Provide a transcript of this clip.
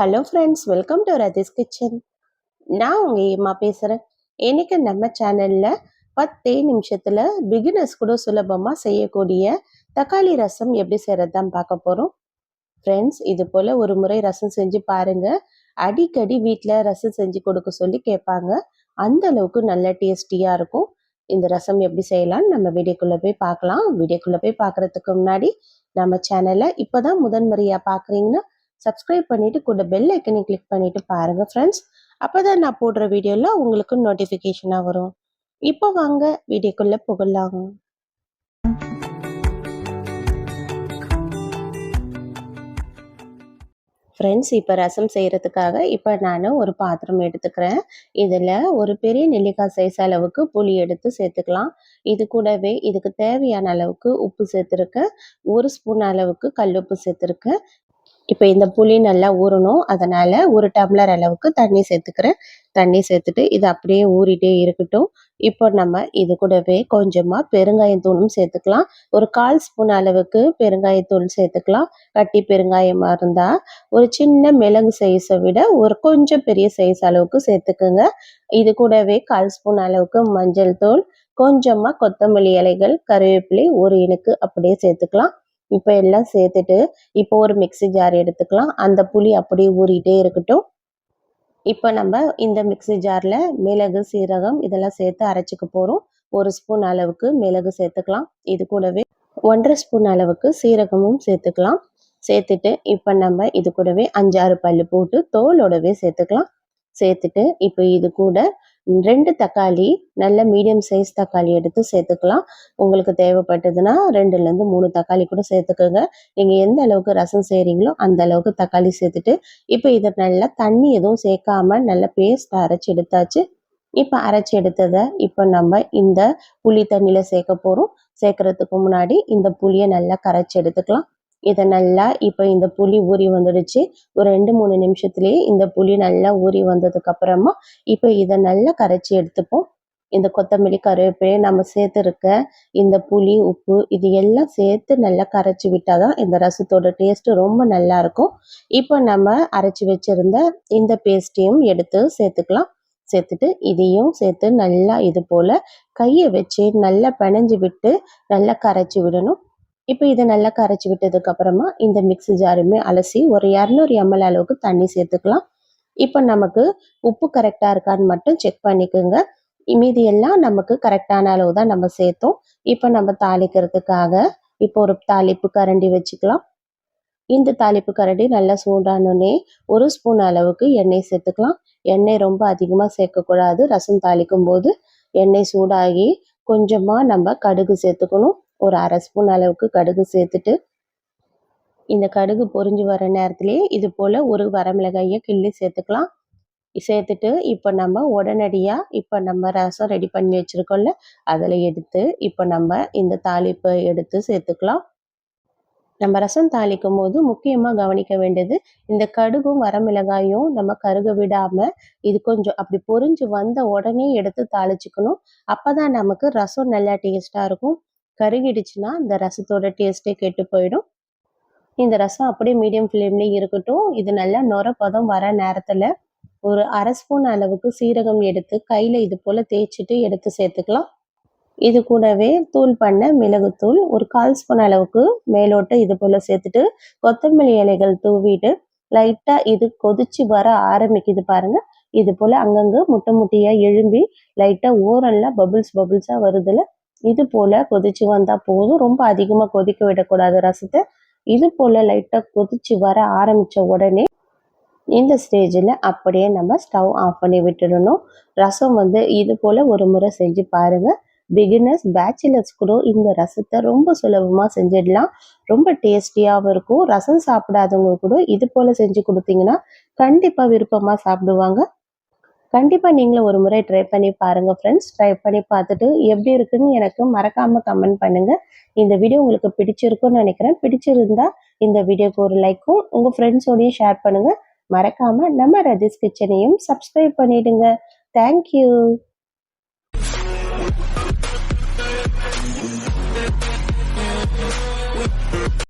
Hello friends welcome to Rathi's kitchen நான் உங்கள் ஏமா பேசுகிறேன் இன்றைக்கி நம்ம சேனலில் பத்தே நிமிஷத்தில் பிகினர்ஸ் கூட சுலபமாக செய்யக்கூடிய தக்காளி ரசம் எப்படி செய்கிறது தான் பார்க்க போகிறோம் ஃப்ரெண்ட்ஸ் இது போல் ஒரு முறை ரசம் செஞ்சு பாருங்கள் அடிக்கடி வீட்டில் ரசம் செஞ்சு கொடுக்க சொல்லி கேட்பாங்க. அந்த அளவுக்கு நல்ல டேஸ்டியாக இருக்கும். இந்த ரசம் எப்படி செய்யலாம்னு நம்ம வீடியோக்குள்ளே போய் பார்க்கலாம். வீடியோக்குள்ளே போய் பார்க்குறதுக்கு முன்னாடி நம்ம சேனலை இப்போ தான் முதன்முறையாக பார்க்குறீங்கன்னா சப்ஸ்கிரைப் பண்ணிவிட்டு கூட பெல் ஐக்கனை கிளிக் பண்ணிவிட்டு பாருங்கள் ஃப்ரெண்ட்ஸ் அப்போ தான் நான் போடுற வீடியோவில் உங்களுக்கு நோட்டிஃபிகேஷனாக வரும். இப்போ வாங்க வீடியோக்குள்ளே புகழலாம் ஃப்ரெண்ட்ஸ் இப்போ ரசம் செய்கிறதுக்காக இப்போ நான் ஒரு பாத்திரம் எடுத்துக்கிறேன். இதில் ஒரு பெரிய நெல்லிக்காய் சைஸ் அளவுக்கு புளி எடுத்து சேர்த்துக்கலாம். இது கூடவே இதுக்கு தேவையான அளவுக்கு உப்பு சேர்த்துருக்கேன். ஒரு ஸ்பூன் அளவுக்கு கல் உப்பு சேர்த்துருக்கேன். இப்போ இந்த புளி நல்லா ஊறணும். அதனால் ஒரு டம்ளர் அளவுக்கு தண்ணி சேர்த்துக்கிறேன். தண்ணி சேர்த்துட்டு இது அப்படியே ஊறிட்டே இருக்கட்டும். இப்போ நம்ம இது கூடவே கொஞ்சமாக பெருங்காயத்தூளும் சேர்த்துக்கலாம். ஒரு கால் ஸ்பூன் அளவுக்கு பெருங்காயத்தூள் சேர்த்துக்கலாம். கட்டி பெருங்காயமாக இருந்தால் ஒரு சின்ன மிளகு சைஸை விட ஒரு கொஞ்சம் பெரிய சைஸ் அளவுக்கு சேர்த்துக்குங்க. இது கூடவே கால் ஸ்பூன் அளவுக்கு மஞ்சள் தூள் கொஞ்சமாக கொத்தமல்லி இலைகள் கருவேப்பிலை ஒரு இனுக்கு அப்படியே சேர்த்துக்கலாம். இப்போ எல்லாம் சேர்த்துட்டு இப்போ ஒரு மிக்சி ஜார் எடுத்துக்கலாம். அந்த புளி அப்படியே ஊறிட்டே இருக்கட்டும். இப்போ நம்ம இந்த மிக்சி ஜாரில் மிளகு சீரகம் இதெல்லாம் சேர்த்து அரைச்சிக்க போகிறோம் ஒரு ஸ்பூன் அளவுக்கு மிளகு சேர்த்துக்கலாம். இது கூடவே ஒன்றரை ஸ்பூன் அளவுக்கு சீரகமும் சேர்த்துக்கலாம். சேர்த்துட்டு இப்போ நம்ம இது கூடவே அஞ்சாறு பல் போட்டு தோலோடவே சேர்த்துக்கலாம். சேர்த்துட்டு இப்போ இது கூட ரெண்டு தக்காளி நல்ல மீடியம் சைஸ் தக்காளி எடுத்து சேர்த்துக்கலாம். உங்களுக்கு தேவைப்பட்டதுன்னா ரெண்டுலேருந்து மூணு தக்காளி கூட சேர்த்துக்கோங்க. நீங்கள் எந்த அளவுக்கு ரசம் செய்கிறீங்களோ அந்த அளவுக்கு தக்காளி சேர்த்துட்டு இப்போ இதை நல்லா தண்ணி எதுவும் சேர்க்காம நல்ல பேஸ்ட் அரைச்சி எடுத்தாச்சு. இப்போ அரைச்சி எடுத்ததை இப்போ நம்ம இந்த புளி தண்ணியில் சேர்க்க போகிறோம் சேர்க்கறதுக்கு முன்னாடி இந்த புளியை நல்லா கரைச்சி எடுத்துக்கலாம். இதை நல்லா இப்போ இந்த புளி ஊறி வந்துடுச்சு. ஒரு ரெண்டு மூணு நிமிஷத்துலேயே இந்த புளி நல்லா ஊறி வந்ததுக்கு அப்புறமா இப்போ இதை நல்லா கரைச்சி எடுத்துப்போம். இந்த கொத்தமல்லி கருவேப்பிலை நம்ம சேர்த்துருக்க இந்த புளி உப்பு இது எல்லாம் சேர்த்து நல்லா கரைச்சி விட்டால் தான் இந்த ரசத்தோட டேஸ்ட்டு ரொம்ப நல்லா இருக்கும். இப்போ நம்ம அரைச்சி வச்சிருந்த இந்த பேஸ்ட்டையும் எடுத்து சேர்த்துக்கலாம். சேர்த்துட்டு இதையும் சேர்த்து நல்லா இது போல் கையை வச்சு நல்லா பிணைஞ்சு விட்டு நல்லா கரைச்சி விடணும். இப்போ இதை நல்லா கரைச்சி விட்டதுக்கப்புறமா இந்த மிக்ஸி ஜாருமே அலசி ஒரு இரநூறு எம்எல் அளவுக்கு தண்ணி சேர்த்துக்கலாம். இப்போ நமக்கு உப்பு கரெக்டாக இருக்கான்னு மட்டும் செக் பண்ணிக்கோங்க. மீதி எல்லாம் நமக்கு கரெக்டான அளவு தான் நம்ம சேர்த்தோம். இப்போ நம்ம தாளிக்கிறதுக்காக இப்போ ஒரு தாளிப்பு கரண்டி வச்சுக்கலாம். இந்த தாளிப்பு கரண்டி நல்லா சூடானோடனே ஒரு ஸ்பூன் அளவுக்கு எண்ணெய் சேர்த்துக்கலாம். எண்ணெய் ரொம்ப அதிகமாக சேர்க்கக்கூடாது. ரசம் தாளிக்கும் போது எண்ணெய் சூடாகி கொஞ்சமாக நம்ம கடுகு சேர்த்துக்கணும். ஒரு அரை ஸ்பூன் அளவுக்கு கடுகு சேர்த்துட்டு இந்த கடுகு பொறிஞ்சு வர நேரத்துலேயே இது போல் ஒரு வரமிளகாயை கிள்ளி சேர்த்துக்கலாம். சேர்த்துட்டு இப்போ நம்ம உடனடியாக இப்போ நம்ம ரசம் ரெடி பண்ணி வச்சுருக்கோம்ல அதில் எடுத்து இப்போ நம்ம இந்த தாளிப்பை எடுத்து சேர்த்துக்கலாம். நம்ம ரசம் தாளிக்கும் போது முக்கியமாக கவனிக்க வேண்டியது இந்த கடுகும் வரமிளகாயும் நம்ம கருக விடாமல் இது கொஞ்சம் அப்படி பொறிஞ்சு வந்த உடனே எடுத்து தாளிச்சுக்கணும். அப்போ தான் நமக்கு ரசம் நல்லா டேஸ்ட்டாக இருக்கும். கருகிடுச்சுன்னா இந்த ரசத்தோட டேஸ்ட்டே கெட்டு போயிடும். இந்த ரசம் அப்படியே மீடியம் ஃப்ளேம்லேயே இருக்கட்டும். இது நல்லா நுரப்பதம் வர நேரத்தில் ஒரு அரை ஸ்பூன் அளவுக்கு சீரகம் எடுத்து கையில் இது போல் தேய்ச்சிட்டு எடுத்து சேர்த்துக்கலாம். இது கூடவே தூள் பண்ண மிளகுத்தூள் ஒரு கால் ஸ்பூன் அளவுக்கு மேலோட்டு இது போல் சேர்த்துட்டு கொத்தமல்லி இலைகள் தூவிட்டு லைட்டாக இது கொதிச்சு வர ஆரம்பிக்குது பாருங்கள் இது போல் அங்கங்கே முட்டை முட்டையாக எழும்பி லைட்டாக ஓரெல்லாம் பபுள்ஸ் பபுள்ஸாக வருதுல. இது போல் கொதிச்சு வந்தால் போதும். ரொம்ப அதிகமாக கொதிக்க விடக்கூடாது ரசத்தை. இது போல் லைட்டாக கொதிச்சு வர ஆரம்பித்த உடனே இந்த ஸ்டேஜில் அப்படியே நம்ம ஸ்டவ் ஆஃப் பண்ணி விட்டுடணும். ரசம் வந்து இது போல் ஒரு முறை செஞ்சு பாருங்கள் பிகினர்ஸ் பேச்சுலர்ஸ் கூட இந்த ரசத்தை ரொம்ப சுலபமாக செஞ்சிடலாம். ரொம்ப டேஸ்டியாகவும் இருக்கும். ரசம் சாப்பிடாதவங்க கூட இது போல் செஞ்சு கொடுத்தீங்கன்னா கண்டிப்பாக விருப்பமாக சாப்பிடுவாங்க. கண்டிப்பாக நீங்களும் ஒரு முறை ட்ரை பண்ணி பாருங்கள் ஃப்ரெண்ட்ஸ் ட்ரை பண்ணி பார்த்துட்டு எப்படி இருக்குன்னு எனக்கு மறக்காமல் கமெண்ட் பண்ணுங்கள் இந்த வீடியோ உங்களுக்கு பிடிச்சிருக்குன்னு நினைக்கிறேன். பிடிச்சிருந்தா இந்த வீடியோக்கு ஒரு லைக்கும் உங்கள் ஃப்ரெண்ட்ஸோடையும் ஷேர் பண்ணுங்கள் மறக்காமல் நம்ம ரதிஸ் கிச்சனையும் சப்ஸ்கிரைப் பண்ணிவிடுங்க தேங்க்யூ